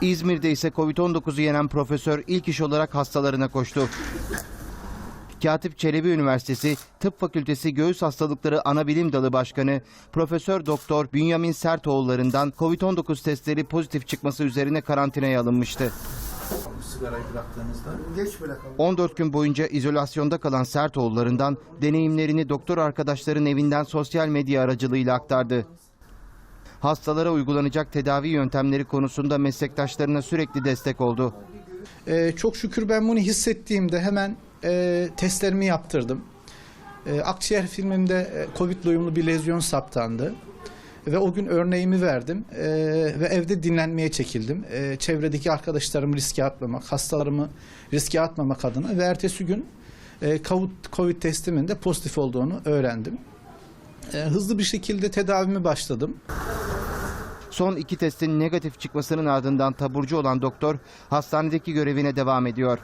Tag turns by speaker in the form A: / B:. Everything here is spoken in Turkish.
A: İzmir'de ise Covid-19'u yenen profesör ilk iş olarak hastalarına koştu. Katip Çelebi Üniversitesi Tıp Fakültesi Göğüs Hastalıkları Anabilim Dalı Başkanı Profesör Doktor Bünyamin Sertoğulları'ndan Covid-19 testleri pozitif çıkması üzerine karantinaya alınmıştı.
B: sigarayı bıraktığınızda
A: 14 gün boyunca izolasyonda kalan Sertoğulları'ndan deneyimlerini doktor arkadaşların evinden sosyal medya aracılığıyla aktardı. Hastalara uygulanacak tedavi yöntemleri konusunda meslektaşlarına sürekli destek oldu.
C: Ee, çok şükür ben bunu hissettiğimde hemen e, testlerimi yaptırdım. E, akciğer filmimde e, Covid uyumlu bir lezyon saptandı. Ve o gün örneğimi verdim E, ve evde dinlenmeye çekildim. E, çevredeki arkadaşlarımı riske atmamak, hastalarımı riske atmamak adına ve ertesi gün e, Covid, Covid testimin de pozitif olduğunu öğrendim. E, hızlı bir şekilde tedavimi başladım.
A: Son iki testin negatif çıkmasının ardından taburcu olan doktor hastanedeki görevine devam ediyor.